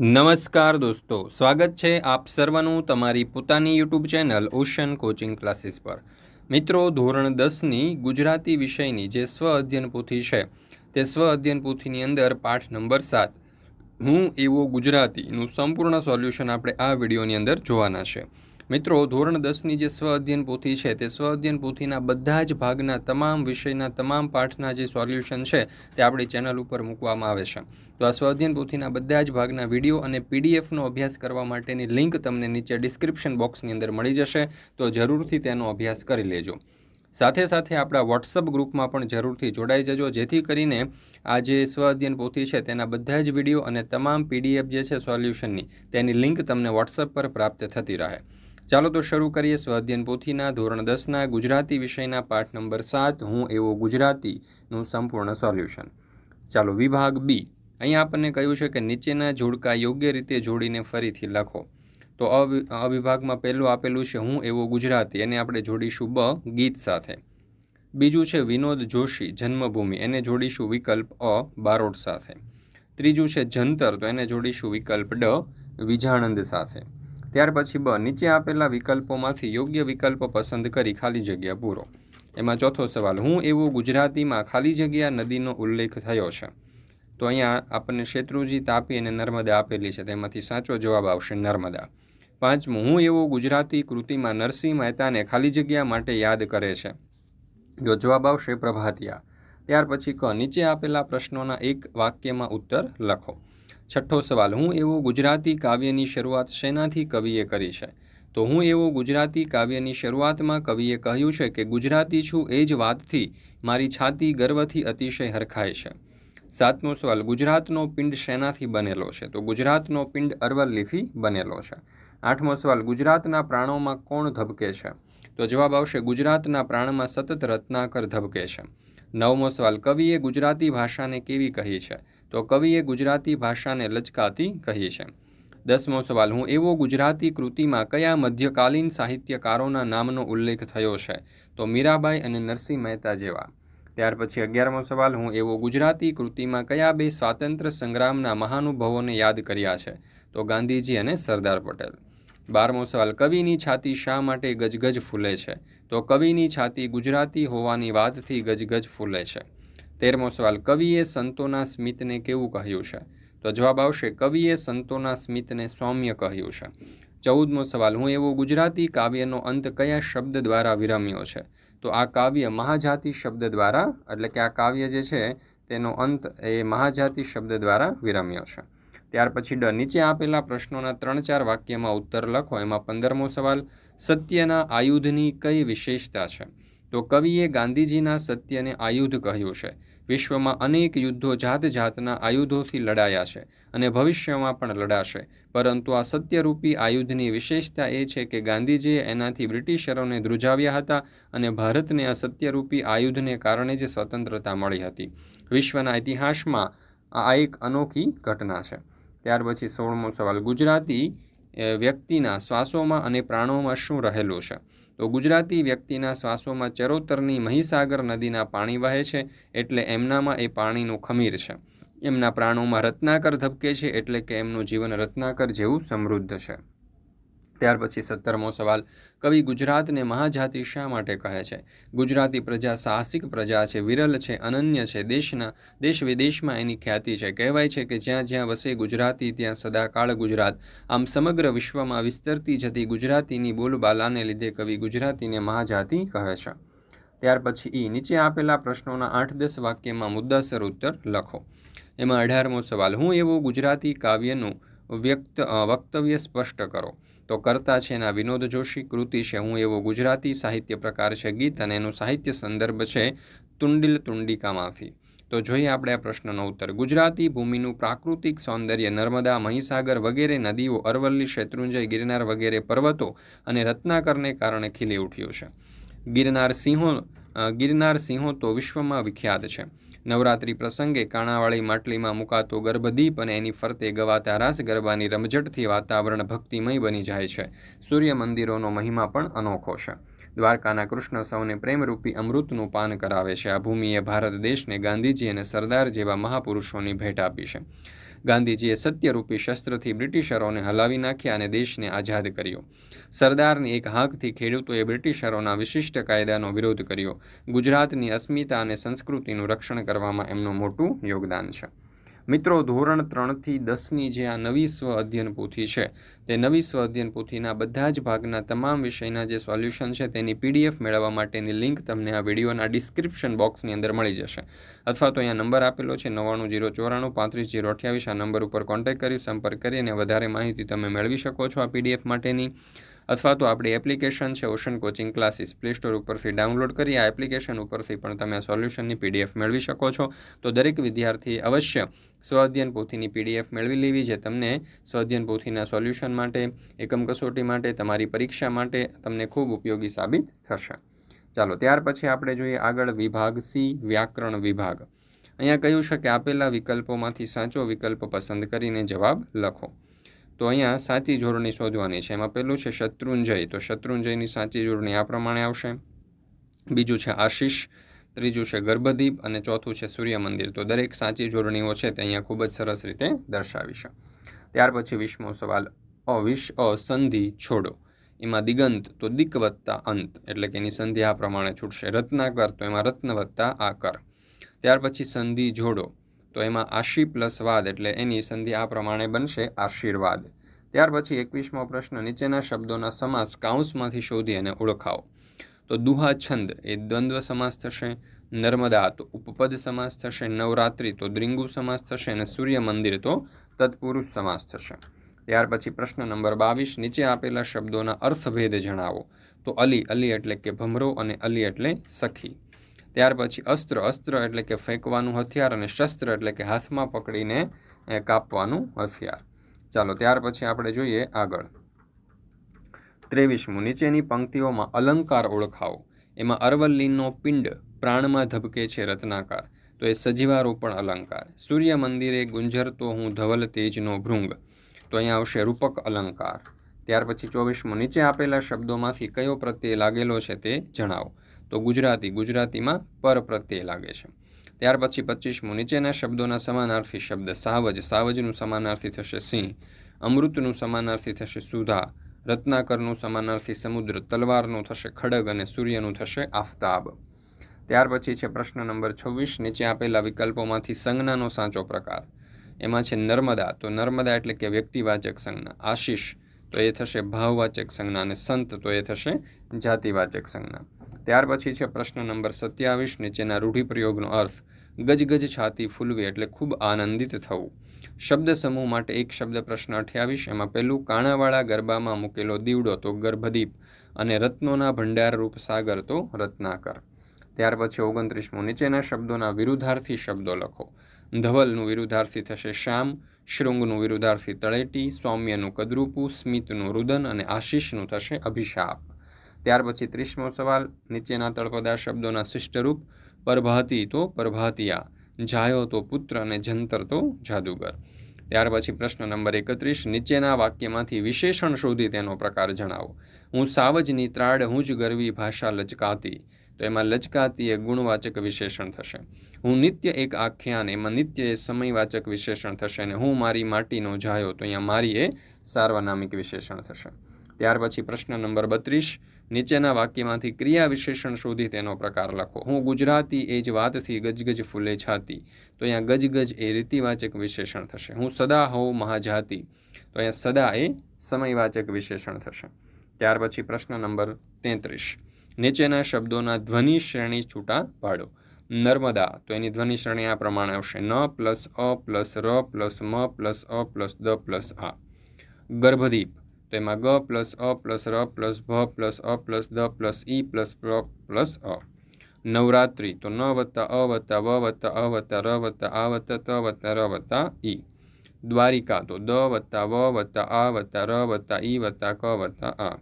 નમસ્કાર દોસ્તો, સ્વાગત છે આપ સર્વનું તમારી પોતાની YouTube channel Ocean Coaching Classes પર. મિત્રો, ધોરણ દસની ગુજરાતી વિષયની જે સ્વ અધ્યયન પોથી છે, તે સ્વ અધ્યયન પોથીની અંદર પાઠ નંબર સાત, હું એવો ગુજરાતીનું સંપૂર્ણ સોલ્યુશન આપણે આ વિડીયોની અંદર જોવાના છે. મિત્રો, ધોરણ દસની જે સ્વ અધ્યયન પોથી છે, તે સ્વ અધ્યયન પોથીના બધા જ ભાગના તમામ વિષયના તમામ પાઠના જે સોલ્યુશન છે, તે આપણી ચેનલ ઉપર મૂકવામાં આવે છે. તો આ સ્વ અધ્યયન પોથીના બધા જ ભાગના વીડિયો અને પીડીએફનો અભ્યાસ કરવા માટેની લિંક તમને નીચે ડિસ્ક્રિપ્શન બોક્સની અંદર મળી જશે, તો જરૂરથી તેનો અભ્યાસ કરી લેજો. સાથે સાથે આપણા વોટ્સઅપ ગ્રુપમાં પણ જરૂરથી જોડાઈ જજો, જેથી કરીને આ જે સ્વ અધ્યયન પોથી છે, તેના બધા જ વીડિયો અને તમામ પીડીએફ જે છે સોલ્યુશનની, તેની લિંક તમને વોટ્સઅપ પર પ્રાપ્ત થતી રહે. ચાલો તો શરૂ કરીએ સ્વાધ્યન પોથીના ધોરણ દસના ગુજરાતી વિષયના પાઠ નંબર સાત, હું એવો ગુજરાતીનું સંપૂર્ણ સોલ્યુશન. ચાલો વિભાગ બી. અહીં આપણને કહ્યું છે કે નીચેના જોડકા યોગ્ય રીતે જોડીને ફરીથી લખો. તો અવિભાગમાં વિભાગમાં પહેલું આપેલું છે, હું એવો ગુજરાતી, એને આપણે જોડીશું બ, ગીત સાથે. બીજું છે વિનોદ જોશી, જન્મભૂમિ, એને જોડીશું વિકલ્પ અ, બારોટ સાથે. ત્રીજું છે જંતર, તો એને જોડીશું વિકલ્પ ડ, વિજાણંદ સાથે. ત્યાર પછી બ, નીચે આપેલા વિકલ્પોમાંથી યોગ્ય વિકલ્પ પસંદ કરી ખાલી જગ્યા પૂરો. એમાં ચોથો સવાલ, હું એવો ગુજરાતીમાં ખાલી જગ્યા નદીનો ઉલ્લેખ થયો છે? તો અહીંયા આપણને શેત્રુજી તાપી અને નર્મદા આપેલી છે, તેમાંથી સાચો જવાબ આવશે નર્મદા. પાંચમું, હું એવો ગુજરાતી કૃતિમાં નરસિંહ મહેતાને ખાલી જગ્યા માટે યાદ કરે છે? જો જવાબ આવશે પ્રભાતિયા. ત્યાર પછી ક, નીચે આપેલા પ્રશ્નોના એક વાક્યમાં ઉત્તર લખો. છઠ્ઠો સવાલ, હું એવો ગુજરાતી કાવ્યની શરૂઆત શેનાથી કવિએ કરી છે? તો હું એવો ગુજરાતી કાવ્યની શરૂઆતમાં કવિએ કહ્યું છે કે, ગુજરાતી છું એ જ વાતથી મારી છાતી ગર્વથી અતિશય હરખાય છે. સાતમો સવાલ, ગુજરાતનો પિંડ શેનાથી બનેલો છે? તો ગુજરાતનો પિંડ અરવલ્લીથી બનેલો છે. આઠમો સવાલ, ગુજરાતના પ્રાણોમાં કોણ ધબકે છે? તો જવાબ આવશે, ગુજરાતના પ્રાણમાં સતત રત્નાકર ધબકે છે. નવમો સવાલ, કવિએ ગુજરાતી ભાષાને કેવી કહી છે? તો કવિએ ગુજરાતી ભાષાને લચકાતી કહી છે. દસમો સવાલ, હું એવો ગુજરાતી કૃતિમાં કયા મધ્યકાલીન સાહિત્યકારોના નામનો ઉલ્લેખ થયો છે? તો મીરાબાઈ અને નરસિંહ મહેતા જેવા. ત્યાર પછી અગિયારમો સવાલ, હું એવો ગુજરાતી કૃતિમાં કયા બે સ્વાતંત્ર્ય સંગ્રામના મહાનુભાવોને યાદ કર્યા છે? તો ગાંધીજી અને સરદાર પટેલ. બારમો સવાલ, કવિની છાતી શા માટે ગજગજ ફૂલે છે? તો કવિની છાતી ગુજરાતી હોવાની વાતથી ગજગજ ફૂલે છે. તેરમો સવાલ, કવિએ સંતોના સ્મિતને કેવું કહ્યું છે? તો જવાબ આવશે, કવિએ સંતોના સ્મિતને સૌમ્ય કહ્યું છે. ચૌદમો સવાલ, હું એવો ગુજરાતી કાવ્યનો અંત કયા શબ્દ દ્વારા વિરમ્યો છે? તો આ કાવ્ય મહાજાતિ શબ્દ દ્વારા, એટલે કે આ કાવ્ય જે છે, તેનો અંત એ મહાજાતિ શબ્દ દ્વારા વિરમ્યો છે. ત્યાર પછી ડ, નીચે આપેલા પ્રશ્નોના ત્રણ ચાર વાક્યમાં ઉત્તર લખો, એમાં પંદરમો સવાલ, સત્યના આયુધની કઈ વિશેષતા છે? તો કવિએ ગાંધીજીના સત્યને આયુધ કહ્યું છે. વિશ્વમાં અનેક યુદ્ધો જાત જાતના આયુધોથી લડાયા છે અને ભવિષ્યમાં પણ લડાશે. પરંતુ આ સત્યરૂપી આયુધની વિશેષતા એ છે કે ગાંધીજીએ એનાથી બ્રિટિશરોને ધ્રુજાવ્યા હતા અને ભારતને આ સત્યરૂપી આયુધને કારણે જ સ્વતંત્રતા મળી હતી. વિશ્વના ઇતિહાસમાં આ એક અનોખી ઘટના છે. ત્યાર પછી સોળમો સવાલ. ગુજરાતી વ્યક્તિના શ્વાસોમાં અને પ્રાણોમાં શું રહેલું છે? તો ગુજરાતી વ્યક્તિના શ્વાસોમાં ચરોતરની મહીસાગર નદીના પાણી વહે છે એટલે એમનામાં એ પાણીનું ખમીર છે. એમના પ્રાણોમાં રત્નાકર ધબકે છે એટલે કે એમનું જીવન રત્નાકર જેવું સમૃદ્ધ છે. ત્યાર પછી સત્તરમો સવાલ. કવિ ગુજરાતને મહાજાતિ શા માટે કહે છે? ગુજરાતી પ્રજા સાહસિક પ્રજા છે, વિરલ છે, અનન્ય છે, દેશના દેશ વિદેશમાં એની ખ્યાતિ છે. કહેવાય છે કે જ્યાં જ્યાં વસે ગુજરાતી, ત્યાં સદાકાળ ગુજરાત. આમ સમગ્ર વિશ્વમાં વિસ્તરતી જતી ગુજરાતીની બોલબાલાને લીધે કવિ ગુજરાતીને મહાજાતિ કહે છે. ત્યાર પછી ઈ નીચે આપેલા પ્રશ્નોના આઠ દસ વાક્યમાં મુદ્દાસર ઉત્તર લખો. એમાં અઢારમો સવાલ, હું એવો ગુજરાતી કાવ્યનું વ્યક્ત વક્તવ્ય સ્પષ્ટ કરો? તો કરતા છે એના વિનોદ જોશી. કૃતિ છે, હું એવો ગુજરાતી સાહિત્ય પ્રકાર છે, ગીત અને એનું સાહિત્ય સંદર્ભ છે તુંડિલ તુંડિકા માફી. તો જોઈએ આપણે આ પ્રશ્નનો ઉત્તર. ગુજરાતી ભૂમિનું પ્રાકૃતિક સૌંદર્ય નર્મદા, મહીસાગર વગેરે નદીઓ, અરવલ્લી, શેત્રુંજય, ગિરનાર વગેરે પર્વતો અને રત્નાકરને કારણે ખીલી ઉઠ્યું છે. ગિરનાર સિંહો ગિરનાર સિંહો તો વિશ્વમાં વિખ્યાત છે. નવરાત્રિ પ્રસંગે કાણાવાળી માટલીમાં મુકાતો ગર્ભદીપ અને એની ફરતે ગવાતા રાસ ગરબાની રમઝટથી વાતાવરણ ભક્તિમય બની જાય છે. સૂર્ય મંદિરોનો મહિમા પણ અનોખો છે. દ્વારકાના કૃષ્ણ સૌને પ્રેમરૂપી અમૃતનું પાન કરાવે છે. આ ભૂમિએ ભારત દેશને ગાંધીજી અને સરદાર જેવા મહાપુરુષોની ભેટ આપી છે. ગાંધીજીએ સત્યરૂપી શસ્ત્રથી બ્રિટિશરોને હલાવી નાખ્યા અને દેશને આઝાદ કર્યો. સરદારની એક હાંકથી ખેડૂતોએ બ્રિટિશરોના વિશિષ્ટ કાયદાનો વિરોધ કર્યો. ગુજરાતની અસ્મિતા અને સંસ્કૃતિનું રક્ષણ કરવામાં એમનું મોટું યોગદાન છે. મિત્રો, ધોરણ ત્રણથી દસની જે આ નવી સ્વ અધ્યયન પોથી છે, તે નવી સ્વ અધ્યયન પોથીના બધા જ ભાગના તમામ વિષયના જે સોલ્યુશન છે, તેની પીડીએફ મેળવવા માટેની લિંક તમને આ વિડીયોના ડિસ્ક્રિપ્શન બોક્સની અંદર મળી જશે. અથવા તો અહીંયા નંબર આપેલો છે, નવ્વાણું જીરો ચોરાણું પાંત્રીસ જીરો અઠ્યાવીસ. આ નંબર ઉપર કોન્ટેક્ટ કરી, સંપર્ક કરી અને વધારે માહિતી તમે મેળવી શકો છો આ પીડીએફ માટેની. અથવા તો આપણી એપ્લિકેશન છે Ocean Coaching Classes Play Store ઉપરથી ડાઉનલોડ કરી આ એપ્લિકેશન ઉપરથી પણ તમે સોલ્યુશનની પીડીએફ મેળવી શકો છો. તો દરેક વિદ્યાર્થી અવશ્ય સ્વાધ્યન પોથીની પીડીએફ મેળવી લેવી જે તમને સ્વાધ્યન પોથીના સોલ્યુશન માટે, એકમ કસોટી માટે, તમારી પરીક્ષા માટે તમને ખૂબ ઉપયોગી સાબિત થશે. ચાલો, ત્યાર પછી આપણે જોઈએ આગળ વિભાગ સી, વ્યાકરણ વિભાગ. અહીંયા કહ્યું છે કે આપેલા વિકલ્પોમાંથી સાચો વિકલ્પ પસંદ કરીને જવાબ લખો. તો અહીંયા સાચી જોડણી શોધવાની છે. એમાં પહેલું છે શત્રુંજય. તો શત્રુંજયની સાચી જોડણી આ પ્રમાણે આવશે. બીજું છે આશીષ. ત્રીજું છે ગર્ભદીપ અને ચોથું છે સૂર્ય મંદિર. તો દરેક સાચી જોડણીઓ છે તે અહીંયા ખૂબ જ સરસ રીતે દર્શાવીશ ત્યાર પછી વીસમો સવાલ. અવિશ અ સંધિ છોડો. એમાં દિગંત તો દિક વત્તા અંત. એટલે કે એની સંધિ આ પ્રમાણે છૂટશે. રત્નાકર તો એમાં રત્ન વત્તા આકર. ત્યાર પછી સંધિ જોડો. તો એમાં આશી પ્લસ વાદ એટલે એની સંધિ આ પ્રમાણે બનશે આશીર્વાદ. ત્યાર પછી એકવીસમો પ્રશ્ન, નીચેના શબ્દોના સમાસ કાઉન્સમાંથી શોધી અને ઓળખાવો. તો દુહા છંદ, એ દ્વંદ્વ સમાસ થશે, નર્મદા તો ઉપપદ સમાસ થશે, નવરાત્રિ તો દ્રિંગુ સમાસ થશે અને સૂર્ય મંદિર તો તત્પુરુષ સમાસ થશે. ત્યાર પછી પ્રશ્ન નંબર બાવીસ, નીચે આપેલા શબ્દોના અર્થભેદ જણાવો. તો અલી અલી એટલે કે ભમરો અને અલી એટલે સખી. ત્યાર પછી અસ્ત્ર અસ્ત્ર એટલે કે ફેંકવાનું હથિયાર અને શસ્ત્ર એટલે કે હાથમાં પકડીને કાપવાનું હથિયાર. ચાલો, ત્યાર પછી આપણે જોઈએ આગળ. ત્રેવીસમું, નીચેની પંક્તિઓમાં અલંકાર ઓળખાવો. એમાં અરવલ્લીનો પિંડ પ્રાણમાં ધબકે છે રત્નાકાર. તો એ સજીવારોપણ અલંકાર. સૂર્ય મંદિરે ગુંજરતો હું ધવલ તેજનો ભૃંગ. તો અહીંયા આવશે રૂપક અલંકાર. ત્યાર પછી ચોવીસમું, નીચે આપેલા શબ્દોમાંથી કયો પ્રત્યય લાગેલો છે તે જણાવો. તો ગુજરાતી ગુજરાતીમાં પર પ્રત્યય લાગે છે. ત્યાર પછી પચીસમું, નીચેના શબ્દોના સમાનાર્થી શબ્દ સાવજ, સાવજનું સમાનાર્થી થશે સિંહ, અમૃતનું સમાનાર્થી થશે સુધા, રત્નાકરનું સમાનાર્થી સમુદ્ર, તલવારનું થશે ખડગ અને સૂર્યનું થશે આફતાબ. ત્યાર પછી છે પ્રશ્ન નંબર છવ્વીસ, નીચે આપેલા વિકલ્પોમાંથી સંજ્ઞાનો સાચો પ્રકાર. એમાં છે નર્મદા, તો નર્મદા એટલે કે વ્યક્તિવાચક સંજ્ઞા. આશીષ, તો એ થશે ભાવવાચક સંજ્ઞા અને સંત, તો એ થશે જાતિવાચક સંજ્ઞા. ત્યાર પછી છે પ્રશ્ન નંબર સત્યાવીસ, નીચેના રૂઢિપ્રયોગનો અર્થ, ગજગજ છાતી ફૂલવી એટલે ખૂબ આનંદિત થવું. શબ્દ સમૂહ માટે એક શબ્દ પ્રશ્ન અઠ્યાવીસ, એમાં પહેલું, કાણાવાળા ગરબામાં મૂકેલો દીવડો તો ગર્ભદીપ અને રત્નોના ભંડારરૂપ સાગર તો રત્નાકર. ત્યાર પછી ઓગણત્રીસમું, નીચેના શબ્દોના વિરુદ્ધાર્થી શબ્દો લખો. ધવલનું વિરુદ્ધાર્થી થશે શ્યામ, શૃંગનું વિરુદ્ધાર્થી તળેટી, સૌમ્યનું કદરૂપું, સ્મિતનું રુદન અને આશીષનું થશે અભિશાપ. ત્યાર પછી ત્રીસમો સવાલ, નીચેના તળપદા શબ્દોના શિષ્ટરૂપ, પરભાતી તો પરભાતિયા, જાયો તો પુત્ર અને જંતર તો જાદુગર. ત્યાર પછી પ્રશ્ન નંબર એકત્રીસ, નીચેના વાક્યમાંથી વિશેષણ શોધી તેનો પ્રકાર જણાવો. હું સાવજની ત્રાડ, હું જ ગરવી ભાષા લચકાતી. તો એમાં લચકાતી એ ગુણવાચક વિશેષણ થશે. હું નિત્ય એક આખ્યાન, એમાં નિત્ય એ સમયવાચક વિશેષણ થશે અને હું મારી માટીનો જાયો તો અહીંયા મારી એ સાર્વનામિક વિશેષણ થશે. ત્યાર પછી પ્રશ્ન નંબર બત્રીસ નીચેના વાક્યમાંથી ક્રિયા વિશેષણ શોધી તેનો પ્રકાર લખો. હું ગુજરાતી એ જ વાતથી ગજગજ ફૂલે છાતી. તો અહીંયા ગજગજ એ રીતિવાચક વિશેષણ થશે. હું સદા હોઉં મહાજાતિ. તો અહીંયા સદા એ સમયવાચક વિશેષણ થશે. ત્યાર પછી પ્રશ્ન નંબર તેત્રીસ. નીચેના શબ્દોના ધ્વનિ શ્રેણી છૂટા પાડો. નર્મદા. તો એની ધ્વનિ શ્રેણી આ પ્રમાણે આવશે. ન પ્લસ અ પ્લસ ર પ્લસ મ પ્લસ અ પ્લસ દ પ્લસ આ. ગર્ભદીપ. તો એમાં ગ પ્લસ અ પ્લસ ર પ્લસ ભ પ્લસ અ પ્લસ દ પ્લસ ઈ પ્લસ પ્લસ અ. નવરાત્રિ તો ન વત્તા અ વત્તા વ વત્તા અ વત્તા ર વત્તા આ વત્તા ત વત્તા ર વત્તા ઈ. દ્વારિકા તો દ વત્તા વ વત્તા આ વત્તા ર વત્તા ઈ વત્તા ક વત્તા આ.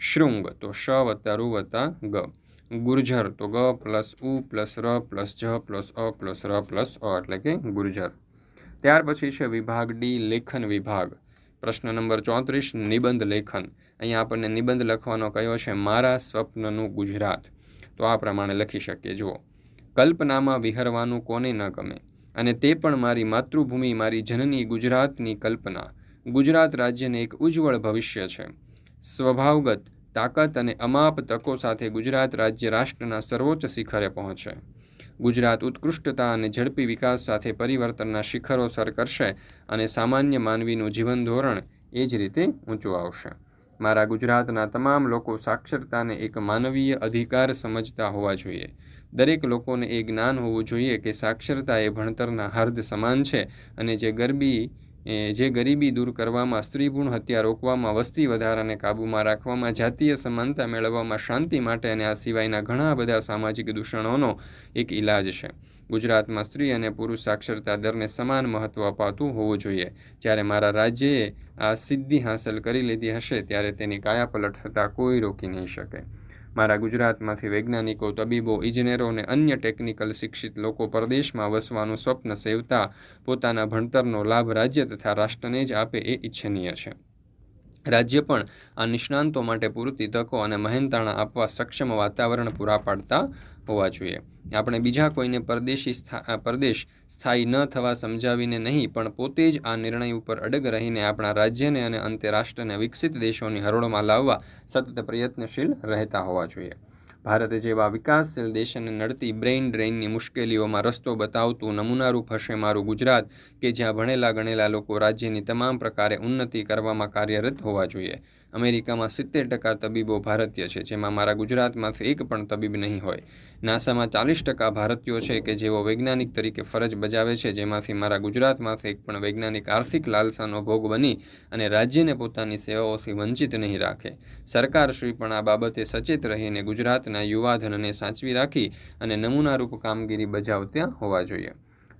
શૃંગ તો શ વત્તા રૂ વત્તા ગ. ગુર્જર તો ગ પ્લસ ઉ પ્લસ ર પ્લસ જ પ્લસ અ પ્લસ ર પ્લસ અ એટલે કે ગુર્જર. ત્યાર પછી છે વિભાગ ડી, લેખન વિભાગ. પ્રશ્ન નંબર ચોત્રીસ, નિબંધ લેખન. અહીંયા આપણને નિબંધ લખવાનો કયો છે? મારા સ્વપ્નનું ગુજરાત. તો આ પ્રમાણે લખી શકીએ. જુઓ. કલ્પનામાં વિહરવાનું કોને ન ગમે? અને તે પણ મારી માતૃભૂમિ, મારી જનની ગુજરાતની કલ્પના. ગુજરાત રાજ્યને એક ઉજ્જવળ ભવિષ્ય છે. સ્વભાવગત, તાકાત અને અમાપ તકો સાથે ગુજરાત રાજ્ય રાષ્ટ્રના સર્વોચ્ચ શિખરે પહોંચે. ગુજરાત ઉત્કૃષ્ટતા અને ઝડપી વિકાસ સાથે પરિવર્તનના શિખરો સર કરશે અને સામાન્ય માનવીનું જીવન ધોરણ એ જ રીતે ઊંચું આવશે. મારા ગુજરાતના તમામ લોકો સાક્ષરતાને એક માનવીય અધિકાર સમજતા હોવા જોઈએ. દરેક લોકોને એ જ્ઞાન હોવું જોઈએ કે સાક્ષરતા એ ભણતરના હર્દ સમાન છે અને જે ગરબી જે ગરીબી દૂર કરવામાં, સ્ત્રીભૂણ હત્યા રોકવામાં, વસ્તી વધારાને કાબૂમાં રાખવામાં, જાતીય સમાનતા મેળવવામાં, શાંતિ માટે અને આ સિવાયના ઘણા બધા સામાજિક દૂષણોનો એક ઇલાજ છે. ગુજરાતમાં સ્ત્રી અને પુરુષ સાક્ષરતા દરને સમાન મહત્ત્વ અપાતું હોવું જોઈએ. જ્યારે મારા રાજ્યએ આ સિદ્ધિ હાંસલ કરી લીધી હશે, ત્યારે તેની કાયાપલટ થતાં કોઈ રોકી નહીં શકે. મારા ગુજરાતમાંથી વૈજ્ઞાનિકો, તબીબો, ઇજનેરો અને અન્ય ટેકનિકલ શિક્ષિત લોકો પરદેશમાં વસવાનું સ્વપ્ન સેવતા પોતાના ભણતરનો લાભ રાજ્ય તથા રાષ્ટ્રને જ આપે એ ઈચ્છનીય છે. રાજ્ય પણ આ નિષ્ણાંતો માટે પૂરતી તકો અને મહેનતાણા આપવા સક્ષમ વાતાવરણ પૂરા પાડતા હોવા જોઈએ. આપણે બીજા કોઈને પરદેશી પરદેશ સ્થાયી ન થવા સમજાવીને નહીં, પણ પોતે જ આ નિર્ણય ઉપર અડગ રહીને આપણા રાજ્યને અને અંતે રાષ્ટ્રને વિકસિત દેશોની હરોળમાં લાવવા સતત પ્રયત્નશીલ રહેતા હોવા જોઈએ. ભારત જેવા વિકાસશીલ દેશને નડતી બ્રેઇન ડ્રેઇનની મુશ્કેલીઓમાં રસ્તો બતાવતું નમૂનારૂપ હશે મારું ગુજરાત, કે જ્યાં ભણેલા ગણેલા લોકો રાજ્યની તમામ પ્રકારે ઉન્નતિ કરવામાં કાર્યરત હોવા જોઈએ. અમેરિકામાં સિત્તેર ટકા તબીબો ભારતીય છે, જેમાં મારા ગુજરાતમાંથી એક પણ તબીબ નહીં હોય. નાસામાં ચાલીસ ટકા ભારતીયો છે કે જેઓ વૈજ્ઞાનિક તરીકે ફરજ બજાવે છે, જેમાંથી મારા ગુજરાતમાંથી એક પણ વૈજ્ઞાનિક આર્થિક લાલસાનો ભોગ બની અને રાજ્યને પોતાની સેવાઓથી વંચિત નહીં રાખે. સરકારશ્રી પણ આ બાબતે સચેત રહીને ગુજરાતના યુવાધનને સાચવી રાખી અને નમૂનારૂપ કામગીરી બજાવતા હોવા જોઈએ.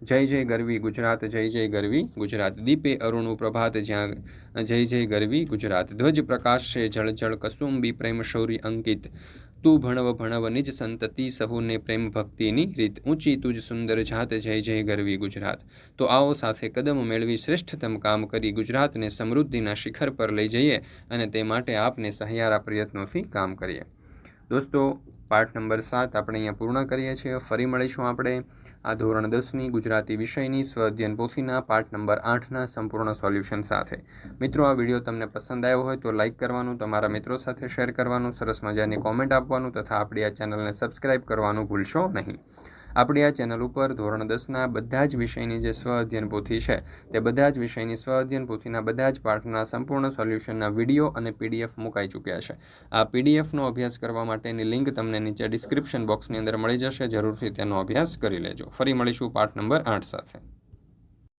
જય જય ગરવી ગુજરાત, જય જય ગરવી ગુજરાત. દીપે અરુણું પ્રભાત જ્યાં, જય જય ગરવી ગુજરાત. ધ્વજ પ્રકાશ જળ જળ કસુંબી પ્રેમ શૌર્ય અંકિત. તું ભણવ ભણવ નિજ સંતતિ સહુને પ્રેમ ભક્તિની રીત. ઊંચી તુજ સુંદર જાત, જય જય ગરવી ગુજરાત. તો આવો સાથે કદમ મેળવી શ્રેષ્ઠતમ કામ કરી ગુજરાતને સમૃદ્ધિના શિખર પર લઈ જઈએ અને તે માટે આપને સહિયારા પ્રયત્નોથી કામ કરીએ. દોસ્તો પાઠ નંબર સાત આપણે અહીંયા પૂર્ણ કરીએ છીએ. ફરી મળીશું આપણે આ ધોરણ દસની ગુજરાતી વિષયની સ્વ અધ્યયન પોથીના પાઠ નંબર આઠના સંપૂર્ણ સોલ્યુશન સાથે. મિત્રો, આ વીડિયો તમને પસંદ આવ્યો હોય તો લાઇક કરવાનું, તમારા મિત્રો સાથે શેર કરવાનું, સરસ મજાની કોમેન્ટ આપવાનું તથા આપણી આ ચેનલને સબસ્ક્રાઈબ કરવાનું ભૂલશો નહીં. આપણી આ ચેનલ ઉપર ધોરણ દસના બધા જ વિષયની જે સ્વ અધ્યયન પોથી છે, તે બધા જ વિષયની સ્વ અધ્યયન પોથીના બધા જ પાઠના સંપૂર્ણ સોલ્યુશનના વીડિયો અને પીડીએફ મુકાઈ ચૂક્યા છે. આ પીડીએફનો અભ્યાસ કરવા માટેની લિંક તમને નીચે ડિસ્ક્રિપ્શન બોક્સની અંદર મળી જશે, જરૂરથી તેનો અભ્યાસ કરી લેજો. ફરી મળીશું પાઠ નંબર આઠ સાથે.